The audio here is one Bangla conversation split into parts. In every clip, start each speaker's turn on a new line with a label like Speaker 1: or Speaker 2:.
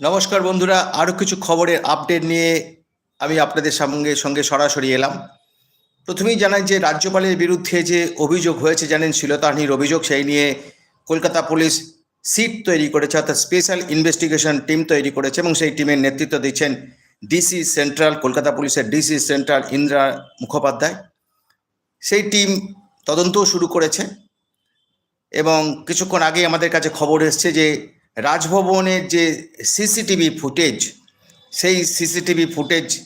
Speaker 1: নমস্কার বন্ধুরা আরও কিছু খবরের আপডেট নিয়ে আমি আপনাদের সঙ্গে সঙ্গে সরাসরি এলাম। প্রথমেই জানাই যে রাজ্যপালের বিরুদ্ধে যে অভিযোগ হয়েছে, জানেন শিলতাহানির অভিযোগ, সেই নিয়ে কলকাতা পুলিশ সিট তৈরি করেছে, অর্থাৎ স্পেশাল ইনভেস্টিগেশন টিম তৈরি করেছে এবং সেই টিমের নেতৃত্ব দিচ্ছেন ডিসি সেন্ট্রাল কলকাতা পুলিশের ডিসি সেন্ট্রাল ইন্দ্রা মুখোপাধ্যায়। সেই টিম তদন্তও শুরু করেছে এবং কিছুক্ষণ আগে আমাদের কাছে খবর এসছে যে রাজভবনের যে সিসিটিভি ফুটেজ, সেই সিসিটিভি ফুটেজ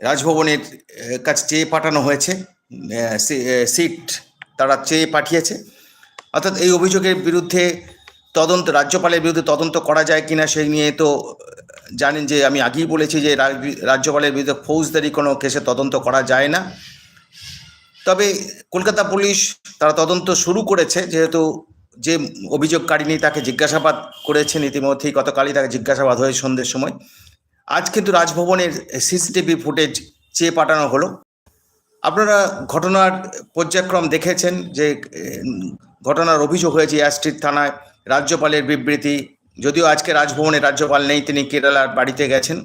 Speaker 1: রাজভবনের কাছে চেয়ে পাঠানো হয়েছে সিট তারা চেয়ে পাঠিয়েছে। অর্থাৎ এই অভিযোগের বিরুদ্ধে তদন্ত, রাজ্যপালের বিরুদ্ধে তদন্ত করা যায় কিনা সেই নিয়ে তো জানেন যে আমি আগেই বলেছি যে রাজ- রাজ্যপালের বিরুদ্ধে ফৌজদারি কোনো কেসে তদন্ত করা যায় না। তবে কলকাতা পুলিশ তারা তদন্ত শুরু করেছে, যেহেতু যে অভিযোগকারিনী তাকে জিজ্ঞাসাবাদ করেছেন ইতিমধ্যেই, গতকালই তাকে জিজ্ঞাসাবাদ হয়ে সন্ধ্যের সময়। আজ কিন্তু রাজভবনের সিসিটিভি ফুটেজ চেয়ে পাঠানো হলো। আপনারা ঘটনার পর্যায়ক্রম দেখেছেন যে ঘটনার অভিযোগ হয়েছে অ্যাস্ট্রিট থানায় রাজ্যপালের বিবৃতি। যদিও আজকে রাজভবনে রাজ্যপাল নেই, তিনি কেরালার বাড়িতে গেছেন।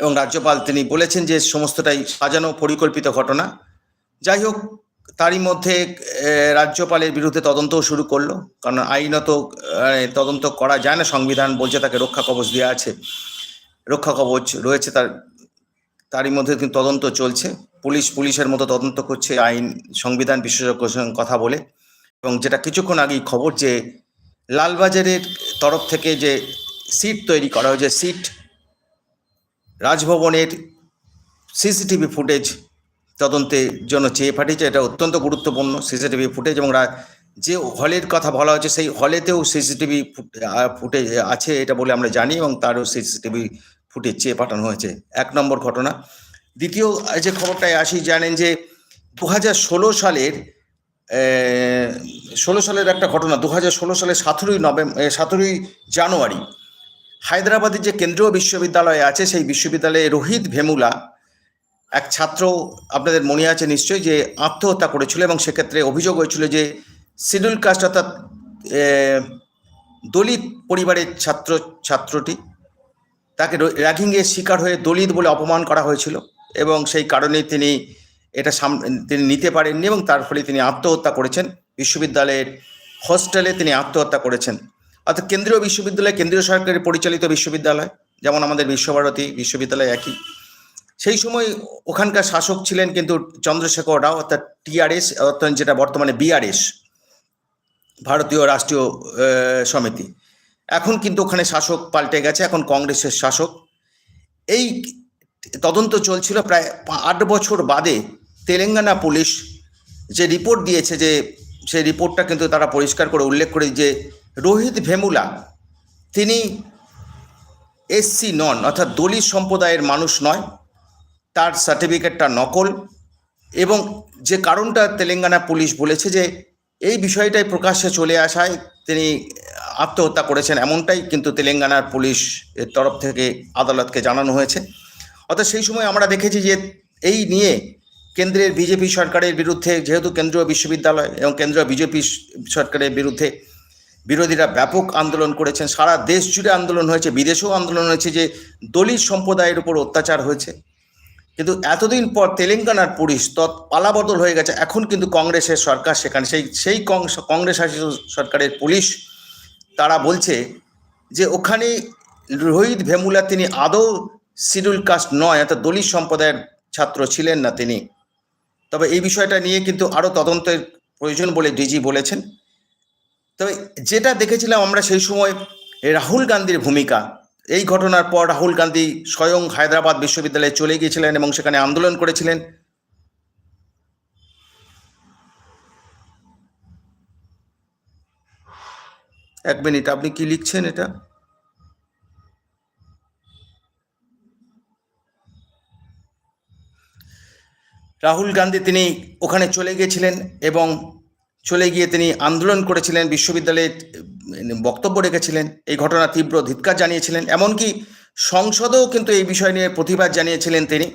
Speaker 1: এবং রাজ্যপাল তিনি বলেছেন যে, সমস্তটাই সাজানো পরিকল্পিত ঘটনা। যাই হোক তারই মধ্যে রাজ্যপালের বিরুদ্ধে তদন্তও শুরু করল। কারণ আইনত তদন্ত করা যায় না, সংবিধান বলছে তাকে রক্ষা কবচ দেওয়া আছে। রক্ষা কবচ রয়েছে তার, তারই মধ্যে কিন্তু তদন্ত চলছে। পুলিশ, পুলিশের মতো তদন্ত করছে আইন, সংবিধান বিশেষজ্ঞের কথা বলে। এবং যেটা কিছুক্ষণ আগেই খবর যে, লালবাজারের তরফ থেকে যে সিট তৈরি করা হয়েছে, সিট রাজভবনের সিসিটিভি ফুটেজ তদন্তের জন্য চেয়ে পাঠিয়েছে এটা অত্যন্ত গুরুত্বপূর্ণ সিসিটিভি ফুটেজ এবং যে হলের কথা বলা হয়েছে সেই হলেতেও সিসিটিভি ফুটেজ আছে এটা বলে আমরা জানি এবং তারও সিসিটিভি ফুটেজ চেয়ে পাঠানো হয়েছে। এক নম্বর ঘটনা। দ্বিতীয় যে খবরটায় আসি, জানেন যে দু হাজার ষোলো সালের ষোলো সালের একটা ঘটনা দু হাজার ষোলো সালের সতেরোই নভেম্বর সতেরোই জানুয়ারি, হায়দ্রাবাদের যে কেন্দ্রীয় বিশ্ববিদ্যালয় আছে সেই বিশ্ববিদ্যালয়ে রোহিত ভেমুলা এক ছাত্র আপনাদের মনে আছে নিশ্চয়ই যে আত্মহত্যা করেছিল এবং সেক্ষেত্রে অভিযোগ হয়েছিল যে শিডিউল কাস্ট অর্থাৎ দলিত পরিবারের ছাত্র, ছাত্রটি তাকে র্যাগিংয়ের শিকার হয়ে দলিত বলে অপমান করা হয়েছিল এবং সেই কারণে তিনি এটা সাম, তিনি নিতে পারেননি এবং তার ফলে তিনি আত্মহত্যা করেছেন। বিশ্ববিদ্যালয়ের হস্টেলে তিনি আত্মহত্যা করেছেন। অর্থাৎ কেন্দ্রীয় বিশ্ববিদ্যালয়, কেন্দ্রীয় সরকারের পরিচালিত বিশ্ববিদ্যালয়, যেমন আমাদের বিশ্বভারতী বিশ্ববিদ্যালয় একই। সেই সময় ওখানকার শাসক ছিলেন কিন্তু চন্দ্রশেখর রাও, অর্থাৎ টিআরএস অর্থাৎ যেটা বর্তমানে বিআরএস ভারতীয় রাষ্ট্রীয় সমিতি। এখন কিন্তু ওখানে শাসক পাল্টে গেছে, এখন কংগ্রেসের শাসক। এই তদন্ত চলছিল প্রায় আট বছর বাদে তেলেঙ্গানা পুলিশ যে রিপোর্ট দিয়েছে যে সেই রিপোর্টটা কিন্তু তারা পরিষ্কার করে উল্লেখ করে যে রোহিত ভেমুলা, তিনি এসসি নন, অর্থাৎ দলিত সম্প্রদায়ের মানুষ নয়। তার সার্টিফিকেটটা নকল এবং যে কারণটা তেলেঙ্গানা পুলিশ বলেছে যে এই বিষয়টাই প্রকাশ্যে চলে আসায় তিনি আত্মহত্যা করেছেন এমনটাই কিন্তু তেলেঙ্গানার পুলিশ এর তরফ থেকে আদালতকে জানানো হয়েছে। অর্থাৎ সেই সময় আমরা দেখেছি যে এই নিয়ে কেন্দ্রের বিজেপি সরকারের বিরুদ্ধে যেহেতু কেন্দ্রীয় বিশ্ববিদ্যালয় এবং কেন্দ্রীয় বিজেপি সরকারের বিরুদ্ধে বিরোধীরা ব্যাপক আন্দোলন করেছেন, সারা দেশ জুড়ে আন্দোলন হয়েছে, বিদেশেও আন্দোলন হয়েছে যে দলিত সম্প্রদায়ের উপর অত্যাচার হয়েছে। কিন্তু এতদিন পর তেলেঙ্গানার পুলিশ তৎ পালাবদল হয়ে গেছে, এখন কিন্তু কংগ্রেসের সরকার সেখানে, সেই সেই কংগ্রেস শাসিত সরকারের পুলিশ, তারা বলছে যে ওখানে রোহিত ভেমুলা তিনি আদৌ শিডিউল কাস্ট নয়, অর্থাৎ দলিত সম্প্রদায়ের ছাত্র ছিলেন না তিনি। তবে এই বিষয়টা নিয়ে কিন্তু আরও তদন্তের প্রয়োজন বলে ডিজি বলেছেন। তবে যেটা দেখেছিলাম আমরা সেই সময় রাহুল গান্ধীর ভূমিকা এই ঘটনার পর রাহুল গান্ধী স্বয়ং হায়দ্রাবাদ বিশ্ববিদ্যালয়ে চলে গিয়েছিলেন এবং সেখানে আন্দোলন করেছিলেন। এক মিনিট, আপনি কি লিখছেন এটা? রাহুল গান্ধী তিনি ওখানে চলে গিয়েছিলেন এবং চলে গিয়ে তিনি আন্দোলন করেছিলেন বিশ্ববিদ্যালয়ে বক্তব্য রেখেছিলেন, এই ঘটনা তীব্র ধিক্কার জানিয়েছিলেন, এমনকি সংসদেও কিন্তু এই বিষয় নিয়ে প্রতিবাদ জানিয়েছিলেন তিনি।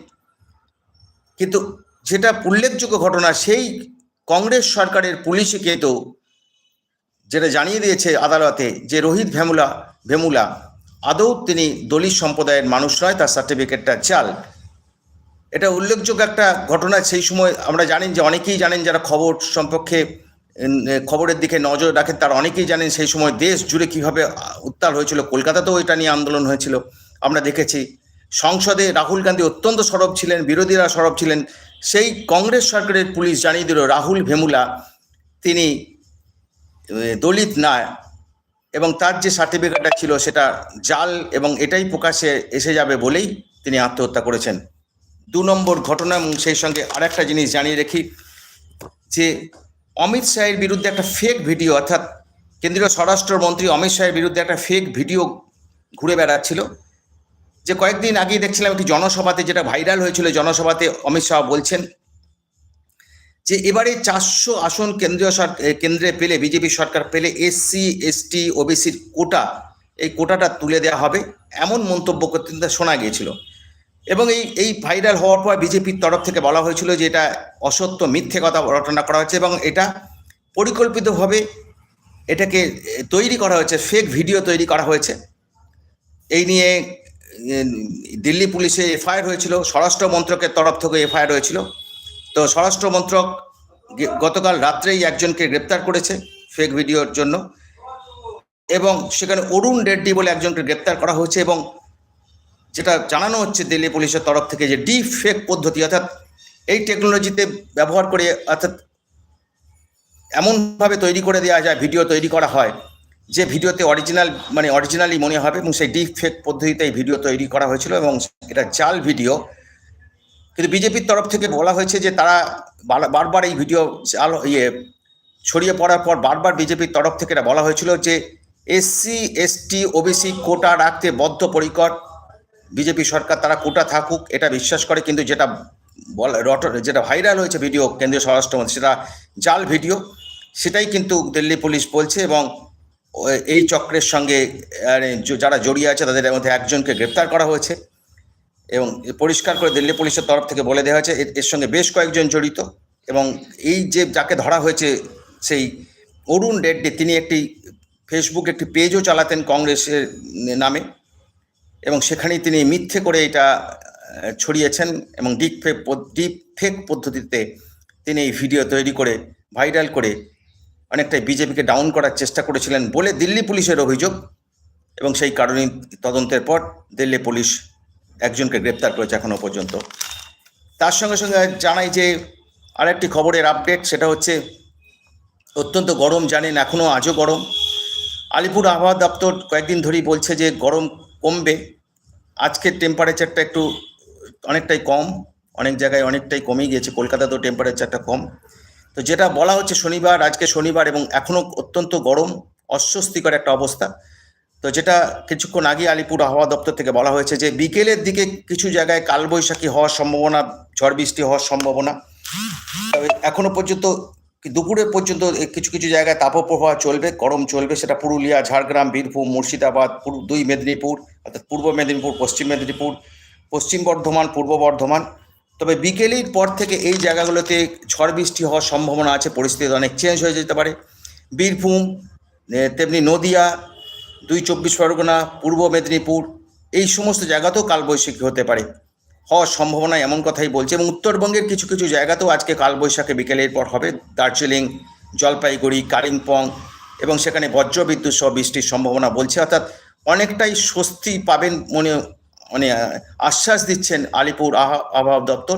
Speaker 1: কিন্তু যেটা উল্লেখযোগ্য ঘটনা, সেই কংগ্রেস সরকারের পুলিশই কিন্তু যেটা জানিয়ে দিয়েছে আদালতে যে রোহিত ভেমুলা ভেমুলা, আদৌ তিনি দলিত সম্প্রদায়ের মানুষ নয়, তার সার্টিফিকেটটা চাল। এটা উল্লেখযোগ্য একটা ঘটনা, সেই সময় আমরা জানেন যে অনেকেই জানেন যারা খবর সম্পর্কে খবরের দিকে নজর রাখেন। তারা অনেকেই জানেন সেই সময় দেশ জুড়ে কীভাবে উত্তাল হয়েছিল। কলকাতাতেও এটা নিয়ে আন্দোলন হয়েছিল। আমরা দেখেছি সংসদে রাহুল গান্ধী অত্যন্ত সরব ছিলেন, বিরোধীরা সরব ছিলেন। সেই কংগ্রেস সরকারের পুলিশ জানিয়ে দিল, রাহুল ভেমুলা তিনি দলিত না এবং তার যে সার্টিফিকেটটা ছিল সেটা জাল এবং এটাই প্রকাশে এসে যাবে বলেই তিনি আত্মহত্যা করেছেন। দু নম্বর ঘটনা এবং সেই সঙ্গে আরেকটা জিনিস জানিয়ে রাখি যে অমিত শাহের বিরুদ্ধে একটা ফেক ভিডিও অর্থাৎ কেন্দ্রীয় স্বরাষ্ট্রমন্ত্রী অমিত শাহের বিরুদ্ধে একটা ফেক ভিডিও ঘুরে বেড়াচ্ছিল। যে কয়েকদিন আগেই দেখছিলাম একটি জনসভাতে যেটা ভাইরাল হয়েছিল, জনসভাতে অমিত শাহ বলছেন যে এবারে চারশো আসন কেন্দ্রীয় কেন্দ্রে পেলে, বিজেপি সরকার পেলে এসসি, এসটি, ওবিসির কোটা, এই কোটাটা তুলে দেওয়া হবে। এমন মন্তব্য করতে শোনা গিয়েছিল। এবং এই এই ভাইরাল হওয়ার পর বিজেপির তরফ থেকে বলা হয়েছিল যে এটা অসত্য, মিথ্যে কথা রটনা করা হয়েছে এবং এটা পরিকল্পিতভাবে এটাকে তৈরি করা হয়েছে ফেক ভিডিও তৈরি করা হয়েছে। এই নিয়ে দিল্লি পুলিশে এফআইআর হয়েছিল, স্বরাষ্ট্র মন্ত্রকের তরফ থেকে এফআইআর হয়েছিল। তো স্বরাষ্ট্র মন্ত্রক গতকাল রাত্রেই একজনকে গ্রেপ্তার করেছে ফেক ভিডিওর জন্য এবং সেখানে অরুণ রেড্ডি বলে একজনকে গ্রেপ্তার করা হয়েছে এবং যেটা জানানো হচ্ছে দিল্লি পুলিশের তরফ থেকে যে ডিপ ফেক পদ্ধতি, অর্থাৎ এই টেকনোলজিতে ব্যবহার করে, অর্থাৎ এমনভাবে তৈরি করে দেওয়া যায় ভিডিও তৈরি করা হয়, যে ভিডিওতে অরিজিনাল মানে অরিজিনালি মনে হবে এবং সেই ডিপ ফেক পদ্ধতিতে এই ভিডিও তৈরি করা হয়েছিল এবং এটা জাল ভিডিও কিন্তু বিজেপির তরফ থেকে বলা হয়েছে যে তারা বারবার এই ভিডিও জাল ইয়ে ছড়িয়ে পড়ার পর বারবার বিজেপির তরফ থেকে এটা বলা হয়েছিল যে এসসি এসটি ওবিসি কোটা রাখতে বদ্ধপরিকর। বিজেপি সরকার তারা কোটা থাকুক, এটা বিশ্বাস করে, কিন্তু যেটা বলা যেটা ভাইরাল হয়েছে ভিডিও, কেন্দ্রীয় স্বরাষ্ট্রমন্ত্রী সেটা জাল ভিডিও, সেটাই কিন্তু দিল্লি পুলিশ বলছে এবং এই চক্রের সঙ্গে যারা জড়িয়ে আছে, তাদের মধ্যে একজনকে গ্রেপ্তার করা হয়েছে এবং পরিষ্কার করে দিল্লি পুলিশের তরফ থেকে বলে দেওয়া হয়েছে, এর সঙ্গে বেশ কয়েকজন জড়িত এবং এই যে যাকে ধরা হয়েছে, সেই অরুণ রেড্ডি, তিনি একটি ফেসবুক একটি পেজও চালাতেন কংগ্রেসের নামে। এবং সেখানেই তিনি মিথ্যে করে এটা ছড়িয়েছেন এবং ডিপ ফেক ডিপ ফেক পদ্ধতিতে তিনি এই ভিডিও তৈরি করে ভাইরাল করে অনেকটাই বিজেপিকে ডাউন করার চেষ্টা করেছিলেন বলে দিল্লি পুলিশের অভিযোগ এবং সেই কারণেই তদন্তের পর দিল্লি পুলিশ একজনকে গ্রেপ্তার করেছে এখনও পর্যন্ত। তার সঙ্গে সঙ্গে জানাই যে আরেকটি খবরের আপডেট সেটা হচ্ছে, অত্যন্ত গরম জানেন এখনও আজও গরম। আলিপুর আবহাওয়া দপ্তর কয়েকদিন ধরেই বলছে যে গরম কমবে। আজকের টেম্পারেচারটা একটু অনেকটাই কম, অনেক জায়গায় অনেকটাই কমে গিয়েছে, কলকাতাতেও টেম্পারেচারটা কম। তো যেটা বলা হচ্ছে শনিবার, আজকে শনিবার এবং এখনও অত্যন্ত গরম, অস্বস্তিকর একটা অবস্থা। তো যেটা কিছুক্ষণ আগে আলিপুর আবহাওয়া দপ্তর থেকে বলা হয়েছে যে, বিকেলের দিকে কিছু জায়গায় কালবৈশাখী হওয়ার সম্ভাবনা, ঝড় বৃষ্টি হওয়ার সম্ভাবনা। এখনও পর্যন্ত দুপুরে পর্যন্ত কিছু কিছু জায়গায় তাপপ্রবাহ চলবে, গরম চলবে, সেটা পুরুলিয়া, ঝাড়গ্রাম, বীরভূম, মুর্শিদাবাদ দুই মেদিনীপুর, অর্থাৎ পূর্ব মেদিনীপুর, পশ্চিম মেদিনীপুর, পশ্চিম বর্ধমান, পূর্ব বর্ধমান। তবে বিকেলের পর থেকে এই জায়গাগুলোতে ঝড় বৃষ্টি হওয়ার সম্ভাবনা আছে, পরিস্থিতি অনেক চেঞ্জ হয়ে যেতে পারে। বীরভূম তেমনি নদিয়া, দুই চব্বিশ পরগনা, পূর্ব মেদিনীপুর, এই সমস্ত জায়গাতেও কালবৈশাখী হতে পারে। হওয়ার সম্ভাবনা এমন কথাই বলছে এবং উত্তরবঙ্গের কিছু কিছু জায়গাতেও আজকে কালবৈশাখী বিকেলের পর হবে দার্জিলিং, জলপাইগুড়ি, কালিম্পং এবং সেখানে বজ্রবিদ্যুৎ সহ বৃষ্টির সম্ভাবনা বলছে। অর্থাৎ অনেকটাই স্বস্তি পাবেন মনে মানে আশ্বাস দিচ্ছেন আলিপুর আবহাওয়া দপ্তর।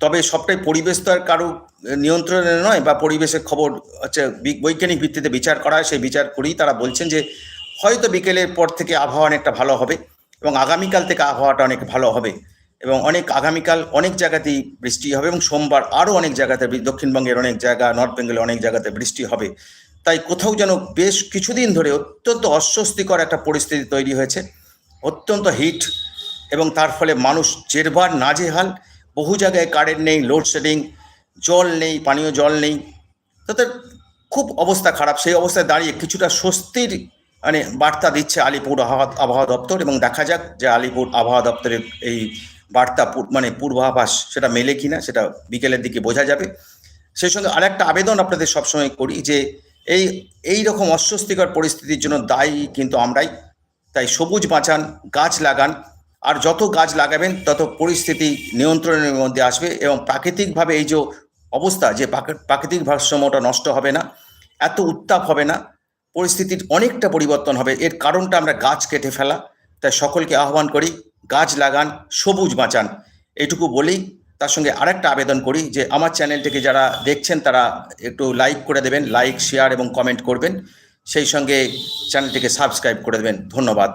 Speaker 1: তবে সবটাই পরিবেশ তো আর কারও নিয়ন্ত্রণে নয় বা পরিবেশের খবর হচ্ছে বৈজ্ঞানিক ভিত্তিতে বিচার করা হয়, সেই বিচার করেই তারা বলছেন যে হয়তো বিকেলের পর থেকে আবহাওয়া অনেকটা ভালো হবে এবং আগামীকাল থেকে আবহাওয়াটা অনেক ভালো হবে। এবং অনেক আগামীকাল অনেক জায়গাতেই বৃষ্টি হবে এবং সোমবার আরও অনেক জায়গাতে দক্ষিণবঙ্গের অনেক জায়গা, নর্থ বেঙ্গলে অনেক জায়গাতে বৃষ্টি হবে। তাই কোথাও যেন বেশ কিছুদিন ধরে অত্যন্ত অস্বস্তিকর একটা পরিস্থিতি তৈরি হয়েছে। অত্যন্ত হিট এবং তার ফলে মানুষ জেরবার নাজেহাল। বহু জায়গায় কারেন্ট নেই লোডশেডিং জল নেই, পানীয় জল নেই। তাদের খুব অবস্থা খারাপ। সেই অবস্থায় দাঁড়িয়ে কিছুটা স্বস্তির মানে বার্তা দিচ্ছে আলিপুর আবহাওয়া আবহাওয়া দপ্তর এবং দেখা যাক যে আলিপুর আবহাওয়া দপ্তরের এই বার্তা মানে পূর্বাভাস সেটা মেলে কিনা সেটা বিকেলের দিকে বোঝা যাবে। সেই সঙ্গে আরেকটা আবেদন আপনাদের সবসময় করি যে এই এই রকম অস্বস্তিকর পরিস্থিতির জন্য দায়ী কিন্তু আমরাই। তাই সবুজ বাঁচান, গাছ লাগান, আর যত গাছ লাগাবেন তত পরিস্থিতি নিয়ন্ত্রণের মধ্যে আসবে এবং প্রাকৃতিকভাবে এই যে অবস্থা যে প্রাকৃতিক ভারসাম্যটা নষ্ট হবে না, এত উত্তাপ হবে না, পরিস্থিতির অনেকটা পরিবর্তন হবে। এর কারণটা আমরা গাছ কেটে ফেলা। তাই সকলকে আহ্বান করি গাছ লাগান, সবুজ বাঁচান। এটুকু বলেই তার সঙ্গে আরেকটা আবেদন করি যে আমার চ্যানেলটিকে যারা দেখছেন তারা একটু লাইক করে দেবেন লাইক শেয়ার এবং কমেন্ট করবেন। সেই সঙ্গে চ্যানেলটিকে সাবস্ক্রাইব করে দেবেন। ধন্যবাদ।